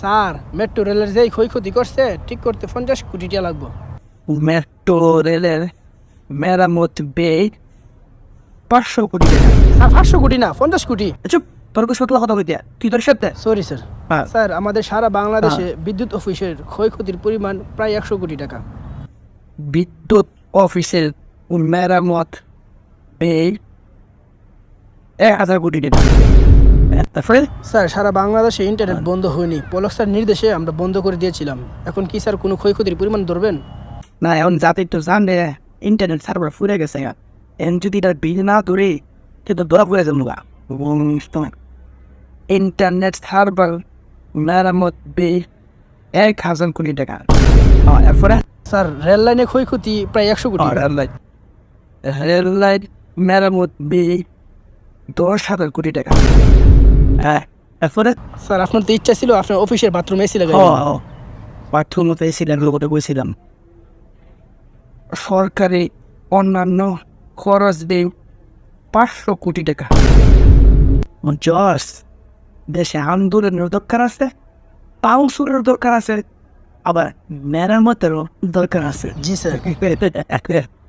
Sir metro রেলের যেই ক্ষয়ক্ষতি করছে ঠিক করতে পঞ্চাশ কোটি টাকা লাগবো। মেট্রো রেলের মেরামত ব্যয় পাঁচশো কোটি স্যার পাঁচশো কোটি না পঞ্চাশ কোটি। চুপ তোর কিছু কথা বলতে তুই তোর সাথে? সরি স্যার হ্যাঁ। স্যার আমাদের সারা বাংলাদেশে বিদ্যুৎ অফিসের ক্ষয়ক্ষতির পরিমাণ প্রায় একশো কোটি টাকা। বিদ্যুৎ অফিসের মেরামত ব্যয় এক হাজার কোটি টাকা। তারপরে? স্যার সারা বাংলাদেশে ইন্টারনেট বন্ধ হয়নি। পলক স্যার নির্দেশে আমরা বন্ধ করে দিয়েছিলাম। এখন কি স্যার কোনো ক্ষয়ক্ষতির পরিমাণ ধরবেন? না এখন যাতে তো জানে ইন্টারনেট সার্ভার ফুরে গেছে এখন যদি তার বিল না ধরে কিন্তু ধরা পড়ে যাব ইন্টারনেট সার্ভার মেরামত ব্যয় এক হাজার কোটি টাকা। এরপরে? স্যার রেল লাইনে ক্ষয়ক্ষতি প্রায় একশো কোটি। রেল লাইন রেল লাইন মেরামত ব্যয় দশ হাজার কোটি টাকা। হ্যাঁ। স্যার আপনার তো ইচ্ছা ছিল আপনার অফিসের বাথরুম এসি লাগাই বাথরুমতে ছিলেন লোকটা বলছিলাম সরকারি অন্যান্য খরচ দেয় পাঁচশো কোটি টাকা। জস দেশে আন্দোলনের দরকার আছে পাউসুরের দরকার আছে আবার মেরামতেরও দরকার আছে। জি স্যার।